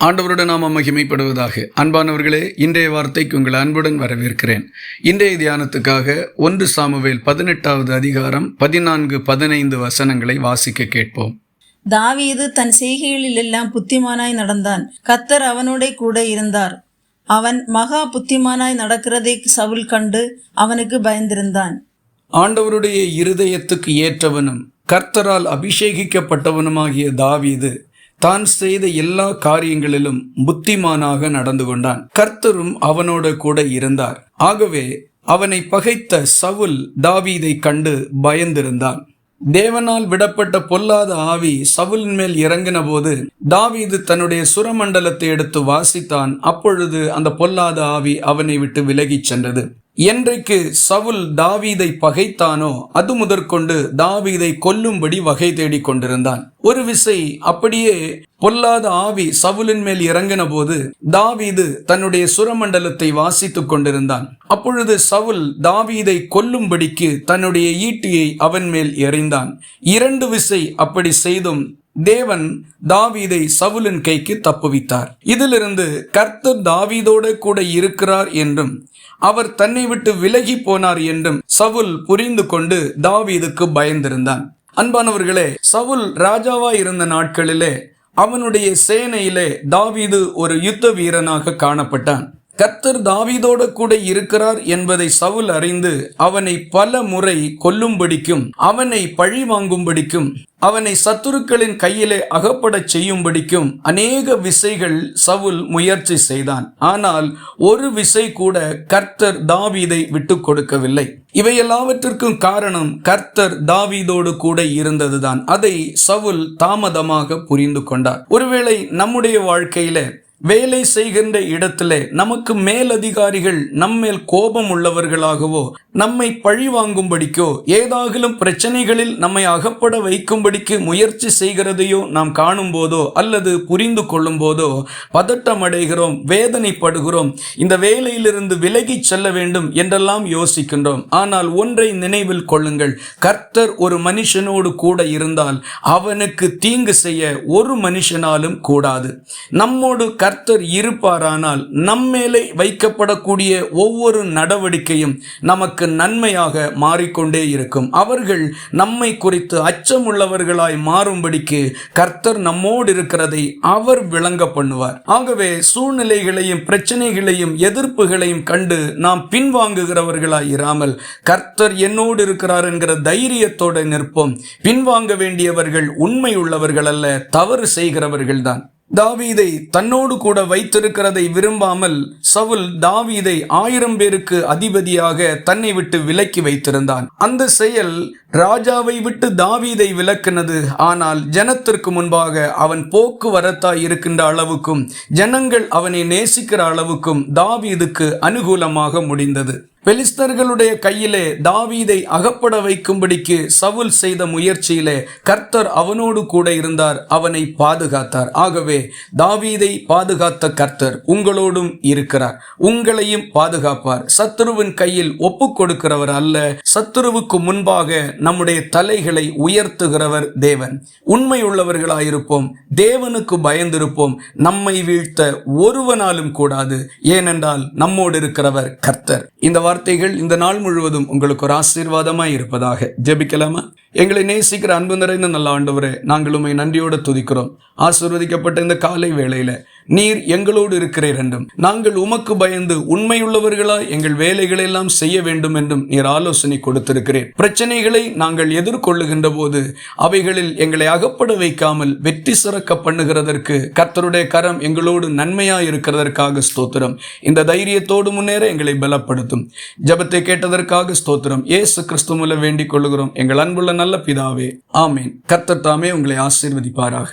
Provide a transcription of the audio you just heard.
ஆண்டவருடைய நாம மகிமைப்படுவதாக. அன்பானவர்களே இன்றைய வார்த்தைக்கு உங்கள் அன்புடன் வரவேற்கிறேன். இன்றைய தியானத்துக்காக ஒன்று சாமுவேல் பதினெட்டாவது அதிகாரம் பதினான்கு பதினைந்து வசனங்களை வாசிக்க கேட்போம். தாவீது தன் செய்கைகளில் எல்லாம் புத்திமானாய் நடந்தான். கத்தர் அவனோட கூட இருந்தார். அவன் மகா புத்திமானாய் நடக்கிறதை சவுல் கண்டு அவனுக்கு பயந்திருந்தான். ஆண்டவருடைய இருதயத்துக்கு ஏற்றவனும் கர்த்தரால் அபிஷேகிக்கப்பட்டவனுமாகிய தாவீது தான் செய்த எல்லா காரியங்களிலும் புத்திமானாக நடந்து கொண்டான். கர்த்தரும் அவனோட கூட இருந்தார். ஆகவே அவனை பகைத்த சவுல் தாவீதை கண்டு பயந்திருந்தான். தேவனால் விடப்பட்ட பொல்லாத ஆவி சவுலின் மேல் இறங்கின போது தாவீது தன்னுடைய சுரமண்டலத்தை எடுத்து வாசித்தான். அப்பொழுது அந்த பொல்லாத ஆவி அவனை விட்டு விலகிச் சென்றது. என்றைக்கு சவுல் தாவீதை பகைத்தானோ அது முதற்கொண்டு தாவீதை கொல்லும்படி வகை தேடிக் கொண்டிருந்தான். ஒரு விசை அப்படியே பொல்லாத ஆவி சவுலின் மேல் இறங்கின போது தாவீது தன்னுடைய சுரமண்டலத்தை வாசித்துக் கொண்டிருந்தான். அப்பொழுது சவுல் தாவீதை கொல்லும்படிக்கு தன்னுடைய ஈட்டியை அவன் மேல் எறிந்தான். இரண்டு விசை அப்படி செய்தும் தேவன் தாவீதை சவுலின் கைக்கு தப்புவித்தார். இதிலிருந்து கர்த்தர் தாவீதோடு கூட இருக்கிறார் என்றும் அவர் தன்னை விட்டு விலகி போனார் என்றும் சவுல் புரிந்து கொண்டு தாவீதுக்கு பயந்திருந்தான். அன்பானவர்களே சவுல் ராஜாவா இருந்த நாட்களிலே அவனுடைய சேனையிலே தாவீது ஒரு யுத்த வீரனாக காணப்பட்டான். கர்த்தர் தாவீதோடு கூட இருக்கிறார் என்பதை சவுல் அறிந்து அவனை பல முறை கொல்லும்படிக்கும் அவனை பழி வாங்கும்படிக்கும் அவனை சத்துருக்களின் கையிலே அகப்படச் செய்யும்படிக்கும் அநேக விசைகள் சவுல் முயற்சி செய்தான். ஆனால் ஒரு விசை கூட கர்த்தர் தாவீதை விட்டு கொடுக்கவில்லை. இவை எல்லாவற்றிற்கும் காரணம் கர்த்தர் தாவீதோடு கூட இருந்ததுதான். அதை சவுல் தாமதமாக புரிந்து கொண்டார். ஒருவேளை நம்முடைய வாழ்க்கையில வேலை செய்கின்ற இடத்திலே நமக்கு மேலதிகாரிகள் நம்மேல் கோபம் உள்ளவர்களாகவோ நம்மை பழி வாங்கும்படிக்கோ ஏதாகிலும் பிரச்சனைகளில் நம்மை அகப்பட வைக்கும்படிக்கு முயற்சி செய்கிறதையோ நாம் காணும் போதோ அல்லது புரிந்து கொள்ளும் போதோ பதட்டம் அடைகிறோம் வேதனைப்படுகிறோம் இந்த வேலையிலிருந்து விலகிச் செல்ல வேண்டும் என்றெல்லாம் யோசிக்கின்றோம். ஆனால் ஒன்றை நினைவில் கொள்ளுங்கள் கர்த்தர் ஒரு மனுஷனோடு கூட இருந்தால் அவனுக்கு தீங்கு செய்ய ஒரு மனுஷனாலும் கூடாது. நம்மோடு கர்த்தர் இருப்பாரானால் நம்மேலே வைக்கப்படக்கூடிய ஒவ்வொரு நடவடிக்கையும் நமக்கு நன்மையாக மாறிக்கொண்டே இருக்கும். அவர்கள் நம்மை குறித்து அச்சமுள்ளவர்களாய் மாறும்படிக்கு கர்த்தர் நம்மோடு இருக்கிறதை அவர் விளங்க பண்ணுவார். ஆகவே சூழ்நிலைகளையும் பிரச்சனைகளையும் எதிர்ப்புகளையும் கண்டு நாம் பின்வாங்குகிறவர்களாய் இராமல் கர்த்தர் என்னோடு இருக்கிறார் என்கிற தைரியத்தோடு நிற்போம். பின்வாங்க வேண்டியவர்கள் உண்மை உள்ளவர்கள் அல்ல தவறு செய்கிறவர்கள் தான் தாவீதை தன்னோடு கூட வைத்திருக்கிறதை விரும்பாமல் சவுல் தாவீதை ஆயிரம் பேருக்கு அதிபதியாக தன்னை விட்டு விலக்கி வைத்திருந்தான். அந்த செயல் ராஜாவை விட்டு தாவீதை விலக்கினது. ஆனால் ஜனத்திற்கு முன்பாக அவன் போக்குவரத்தாய் இருக்கின்ற அளவுக்கும் ஜனங்கள் அவனை நேசிக்கிற அளவுக்கும் தாவீதுக்கு அனுகூலமாக முடிந்தது. பெலிஸ்தர்களுடைய கையிலே தாவீதை அகப்பட வைக்கும்படிக்கு சவுல் செய்த முயற்சியிலே கர்த்தர் அவனோடு கூட இருந்தார் அவனை பாதுகாத்தார். ஆகவே தாவீதை பாதுகாத்த கர்த்தர் உங்களோடும் இருக்கிறார். உங்களையும் பாதுகாப்பார். சத்துருவின் கையில் ஒப்பு கொடுக்கிறவர் அல்ல சத்துருவுக்கு முன்பாக நம்முடைய தலைகளை உயர்த்துகிறவர் தேவன். உண்மை உள்ளவர்களாயிருப்போம் தேவனுக்கு பயந்திருப்போம் நம்மை வீழ்த்த ஒருவனாலும் கூடாது ஏனென்றால் நம்மோடு இருக்கிறவர் கர்த்தர். இந்த வார்த்தைகள் இந்த நாள் முழுவதும் உங்களுக்கு ஒரு ஆசீர்வாதமாய் இருப்பதாக ஜெபிக்கலாமா? எங்களை நேசிக்கிற அன்பு நிறைந்த நல்ல ஆண்டவரே நாங்கள் உண்மை நன்றியோடு துதிக்கிறோம். ஆசீர்வதிக்கப்பட்ட இந்த காலை வேளையில நீர் எங்களோடு இருக்கிறீர் என்றும். நாங்கள் உமக்கு பயந்து உண்மையுள்ளவர்களா எங்கள் வேலைகளை எல்லாம் செய்ய வேண்டும் என்றும் நீர் ஆலோசனை கொடுத்திருக்கிறீர். பிரச்சனைகளை நாங்கள் எதிர்கொள்ளுகின்ற போது அவைகளில் எங்களை அகப்பட வைக்காமல் வெற்றி சிறக்க பண்ணுகிறதற்கு கர்த்தருடைய கரம் எங்களோடு நன்மையா இருக்கிறதற்காக ஸ்தோத்திரம். இந்த தைரியத்தோடு முன்னேற எங்களை பலப்படுத்தும். ஜெபத்தை கேட்டதற்காக ஸ்தோத்திரம். ஏசு கிறிஸ்து வேண்டிக் கொள்ளுகிறோம். எங்கள் அன்புள்ள நல்ல பிதாவே. ஆமேன். கர்த்தர் தாமே உங்களை ஆசீர்வதிப்பாராக.